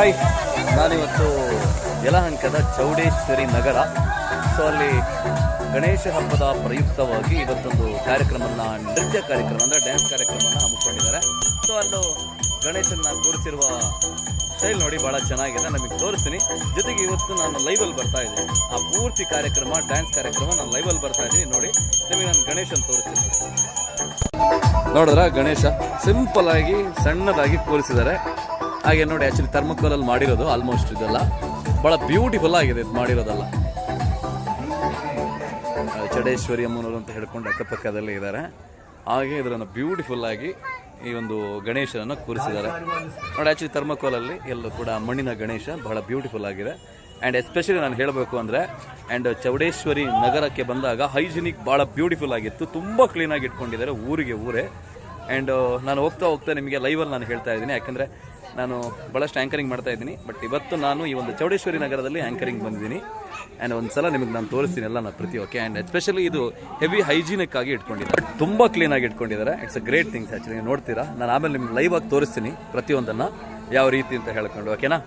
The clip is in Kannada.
ಹಾಯ್, ನಾನಿವತ್ತು ಯಲಹಂಕದ ಚೌಡೇಶ್ವರಿ ನಗರ. ಸೊ ಅಲ್ಲಿ ಗಣೇಶ ಹಬ್ಬದ ಪ್ರಯುಕ್ತವಾಗಿ ಇವತ್ತೊಂದು ಕಾರ್ಯಕ್ರಮನ ನೃತ್ಯ ಕಾರ್ಯಕ್ರಮ ಅಂದರೆ ಡ್ಯಾನ್ಸ್ ಕಾರ್ಯಕ್ರಮನ ಹಮ್ಮಿಕೊಂಡಿದ್ದಾರೆ. ಸೊ ಅಲ್ಲೂ ಗಣೇಶನ ಕೂರಿಸಿರುವ ಸ್ಟೈಲ್ ನೋಡಿ ಭಾಳ ಚೆನ್ನಾಗಿದೆ, ನಮಗೆ ತೋರಿಸ್ತೀನಿ. ಜೊತೆಗೆ ಇವತ್ತು ನಾನು ಲೈವಲ್ಲಿ ಬರ್ತಾ ಇದ್ದೀನಿ. ಆ ಪೂರ್ತಿ ಕಾರ್ಯಕ್ರಮ ಡ್ಯಾನ್ಸ್ ಕಾರ್ಯಕ್ರಮ ನಾನು ಲೈವಲ್ಲಿ ಬರ್ತಾ ಇದ್ದೀನಿ ನೋಡಿ. ನಿಮಗೆ ನಾನು ಗಣೇಶನ ತೋರಿಸ್ತೀನಿ. ನೋಡಿದ್ರ ಗಣೇಶ? ಸಿಂಪಲ್ ಆಗಿ, ಸಣ್ಣದಾಗಿ ಕೂರಿಸಿದ್ದಾರೆ. ಹಾಗೆ ನೋಡಿ ಆಕ್ಚುಲಿ ಥರ್ಮಕೋಲಲ್ಲಿ ಮಾಡಿರೋದು ಆಲ್ಮೋಸ್ಟ್ ಇದೆಲ್ಲ. ಬಹಳ ಬ್ಯೂಟಿಫುಲ್ ಆಗಿದೆ ಇದು ಮಾಡಿರೋದೆಲ್ಲ. ಚಡೇಶ್ವರಿ ಅಮ್ಮನವರು ಅಂತ ಹೇಳ್ಕೊಂಡು ಅಕ್ಕಪಕ್ಕದಲ್ಲೇ ಇದ್ದಾರೆ. ಹಾಗೆ ಇದರನ್ನು ಬ್ಯೂಟಿಫುಲ್ ಆಗಿ ಈ ಒಂದು ಗಣೇಶನನ್ನು ಕೂರಿಸಿದ್ದಾರೆ. ನೋಡಿ ಆ್ಯಕ್ಚುಲಿ ಥರ್ಮಕೋಲಲ್ಲಿ ಎಲ್ಲೂ ಕೂಡ ಮಣ್ಣಿನ ಗಣೇಶ ಬಹಳ ಬ್ಯೂಟಿಫುಲ್ ಆಗಿದೆ. ಆ್ಯಂಡ್ ಎಸ್ಪೆಷಲಿ ನಾನು ಹೇಳಬೇಕು ಅಂದರೆ ಆ್ಯಂಡ್ ಚೌಡೇಶ್ವರಿ ನಗರಕ್ಕೆ ಬಂದಾಗ ಹೈಜಿನಿಕ್ ಭಾಳ ಬ್ಯೂಟಿಫುಲ್ ಆಗಿತ್ತು. ತುಂಬ ಕ್ಲೀನಾಗಿ ಇಟ್ಕೊಂಡಿದ್ದಾರೆ ಊರಿಗೆ ಊರೇ. ಆ್ಯಂಡ್ ನಾನು ಹೋಗ್ತಾ ಹೋಗ್ತಾ ನಿಮಗೆ ಲೈವಲ್ಲಿ ನಾನು ಹೇಳ್ತಾ ಇದ್ದೀನಿ. ಯಾಕಂದರೆ ನಾನು ಭಾಳಷ್ಟು ಆ್ಯಂಕರಿಂಗ್ ಮಾಡ್ತಾ ಇದ್ದೀನಿ. ಬಟ್ ಇವತ್ತು ನಾನು ಈ ಒಂದು ಚೌಡೇಶ್ವರಿ ನಗರದಲ್ಲಿ ಆ್ಯಂಕರಿಂಗ್ ಬಂದಿದ್ದೀನಿ. ಆ್ಯಂಡ್ ಒಂದು ಸಲ ನಿಮಗೆ ನಾನು ತೋರಿಸ್ತೀನಿ ಎಲ್ಲ ನಾನು ಪ್ರತಿ ಓಕೆ ಆ್ಯಂಡ್ ಎಸ್ಪೆಷಲಿ ಇದು ಹೆವಿ ಹೈಜೀನಿಕ್ಕಾಗಿ ಇಟ್ಕೊಂಡಿದ್ದಾರೆ. ತುಂಬ ಕ್ಲೀನಾಗಿ ಇಟ್ಕೊಂಡಿದ್ದಾರೆ. It's a great things actually ನೋಡ್ತೀರಾ? ನಾನು ಆಮೇಲೆ ನಿಮ್ಗೆ ಲೈವ್ ಆಗಿ ತೋರಿಸ್ತೀನಿ ಪ್ರತಿಯೊಂದನ್ನು. ಯಾವ ರೀತಿ ಅಂತ ಹೇಳ್ಕೊಂಡು ಓಕೆನಾ